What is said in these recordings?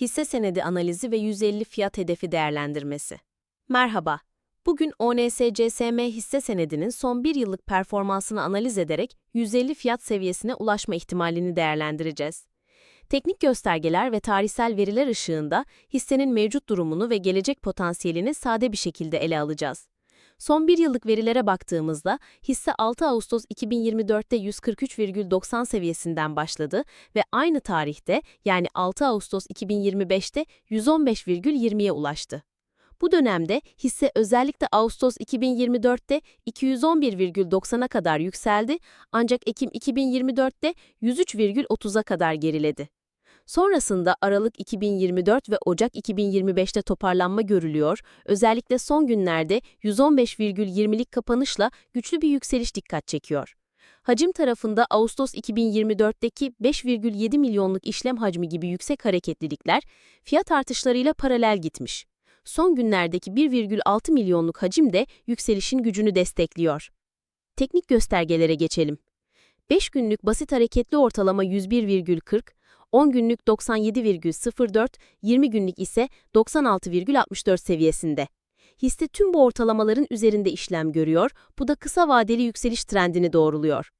hisse senedi analizi ve 150 fiyat hedefi değerlendirmesi. Merhaba, bugün ONSCSM hisse senedinin son bir yıllık performansını analiz ederek 150 fiyat seviyesine ulaşma ihtimalini değerlendireceğiz. Teknik göstergeler ve tarihsel veriler ışığında hissenin mevcut durumunu ve gelecek potansiyelini sade bir şekilde ele alacağız. Son bir yıllık verilere baktığımızda hisse 6 Ağustos 2024'te 143,90 seviyesinden başladı ve aynı tarihte yani 6 Ağustos 2025'te 115,20'ye ulaştı. Bu dönemde hisse özellikle Ağustos 2024'te 211,90'a kadar yükseldi ancak Ekim 2024'te 103,30'a kadar geriledi. Sonrasında Aralık 2024 ve Ocak 2025'te toparlanma görülüyor, özellikle son günlerde 115,20'lik kapanışla güçlü bir yükseliş dikkat çekiyor. Hacim tarafında Ağustos 2024'teki 5,7 milyonluk işlem hacmi gibi yüksek hareketlilikler fiyat artışlarıyla paralel gitmiş. Son günlerdeki 1,6 milyonluk hacim de yükselişin gücünü destekliyor. Teknik göstergelere geçelim. 5 günlük basit hareketli ortalama 101,40, 10 günlük 97,04, 20 günlük ise 96,64 seviyesinde. Hisse tüm bu ortalamaların üzerinde işlem görüyor, bu da kısa vadeli yükseliş trendini doğruluyor.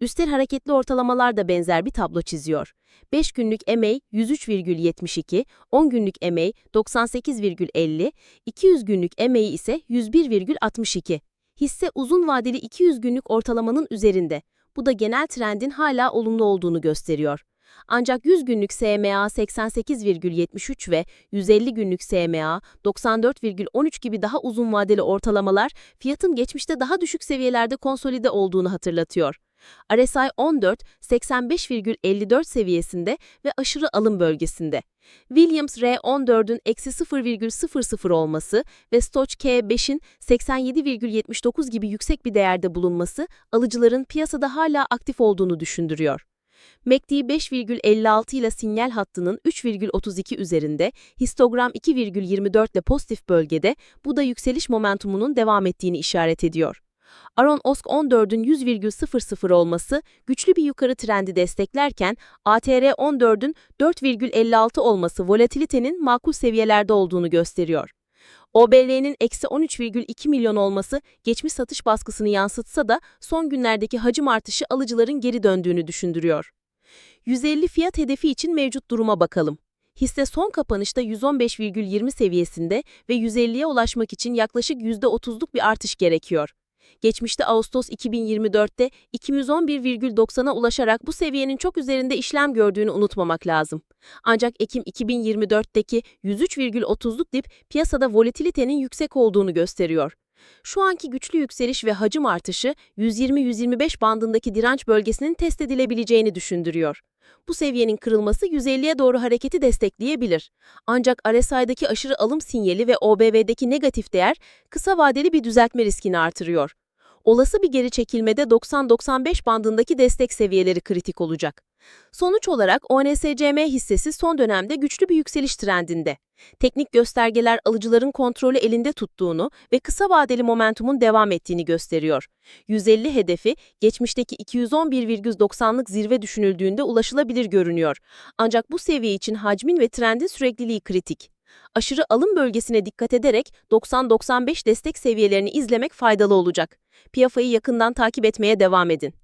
Üstel hareketli ortalamalar da benzer bir tablo çiziyor. 5 günlük MA 103,72, 10 günlük MA 98,50, 200 günlük MA ise 101,62. Hisse uzun vadeli 200 günlük ortalamanın üzerinde. Bu da genel trendin hala olumlu olduğunu gösteriyor. Ancak 100 günlük SMA 88,73 ve 150 günlük SMA 94,13 gibi daha uzun vadeli ortalamalar fiyatın geçmişte daha düşük seviyelerde konsolide olduğunu hatırlatıyor. RSI 14, 85,54 seviyesinde ve aşırı alım bölgesinde. Williams R14'ün eksi 0,00 olması ve Stoch K5'in 87,79 gibi yüksek bir değerde bulunması alıcıların piyasada hala aktif olduğunu düşündürüyor. MACD 5,56 ile sinyal hattının 3,32 üzerinde, histogram 2,24 ile pozitif bölgede, bu da yükseliş momentumunun devam ettiğini işaret ediyor. Aron Osk 14'ün 100,00 olması güçlü bir yukarı trendi desteklerken ATR 14'ün 4,56 olması volatilitenin makul seviyelerde olduğunu gösteriyor. OBL'nin eksi 13,2 milyon olması geçmiş satış baskısını yansıtsa da son günlerdeki hacim artışı alıcıların geri döndüğünü düşündürüyor. 150 fiyat hedefi için mevcut duruma bakalım. Hisse son kapanışta 115,20 seviyesinde ve 150'ye ulaşmak için yaklaşık %30'luk bir artış gerekiyor. Geçmişte Ağustos 2024'te 211,90'a ulaşarak bu seviyenin çok üzerinde işlem gördüğünü unutmamak lazım. Ancak Ekim 2024'teki 103,30'luk dip piyasada volatilitenin yüksek olduğunu gösteriyor. Şu anki güçlü yükseliş ve hacim artışı 120-125 bandındaki direnç bölgesinin test edilebileceğini düşündürüyor. Bu seviyenin kırılması 150'ye doğru hareketi destekleyebilir. Ancak RSI'daki aşırı alım sinyali ve OBV'deki negatif değer kısa vadeli bir düzeltme riskini artırıyor. Olası bir geri çekilmede 90-95 bandındaki destek seviyeleri kritik olacak. Sonuç olarak ONSCM hissesi son dönemde güçlü bir yükseliş trendinde. Teknik göstergeler alıcıların kontrolü elinde tuttuğunu ve kısa vadeli momentumun devam ettiğini gösteriyor. 150 hedefi geçmişteki 211,90'lık zirve düşünüldüğünde ulaşılabilir görünüyor. Ancak bu seviye için hacmin ve trendin sürekliliği kritik. Aşırı alım bölgesine dikkat ederek 90-95 destek seviyelerini izlemek faydalı olacak. Piyasayı yakından takip etmeye devam edin.